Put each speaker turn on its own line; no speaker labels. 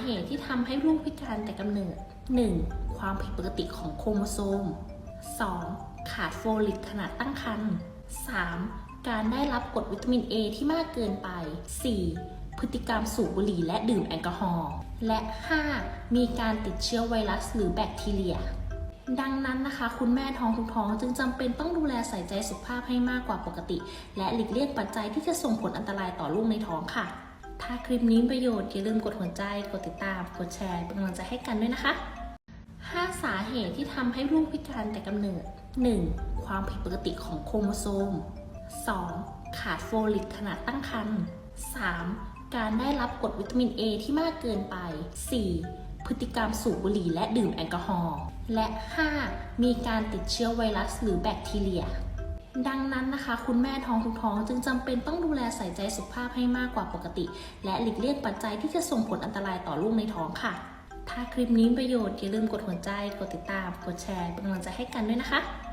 เหตุที่ทำให้ลูกพิการแต่กำเนิด 1. ความผิดปกติของโครโมโซม 2. ขาดโฟลิกขณะตั้งครรภ์ 3. การได้รับกรดวิตามิน A ที่มากเกินไป 4. พฤติกรรมสูบบุหรี่และดื่มแอลกอฮอล์ และ 5. มีการติดเชื้อไวรัสหรือแบคทีเรีย ดังนั้นนะคะ คุณแม่ท้องทุกท้องจึงจำเป็นต้องดูแลใส่ใจสุขภาพให้มากกว่าปกติ และหลีกเลี่ยงปัจจัยที่จะส่งผลอันตรายต่อลูกในท้องค่ะ ถ้าคลิปนี้ประโยชน์อย่าลืมกดหัวใจ กดติดตาม กดแชร์เป็นกำลังใจให้กันด้วยนะคะ 5 สาเหตุที่ทำให้ลูกพิการแต่กำเนิด 1. ความผิดปกติของโครโมโซม 2. ขาดโฟลิกขณะตั้งครรภ์ 3. การได้รับกรดวิตามิน A ที่มากเกินไป 4. พฤติกรรมสูบบุหรี่และดื่มแอลกอฮอล์ และ 5. มีการติดเชื้อไวรัสหรือแบคทีเรีย ดังนั้นนะคะ คุณแม่ท้องทุกท้องจึงจำเป็นต้องดูแลใส่ใจสุขภาพให้มากกว่าปกติ และหลีกเลี่ยงปัจจัยที่จะส่งผลอันตรายต่อลูกในท้องค่ะ ถ้าคลิปนี้ประโยชน์อย่าลืมกดหัวใจ กดติดตาม กดแชร์เป็นกำลังใจให้กันด้วยนะคะ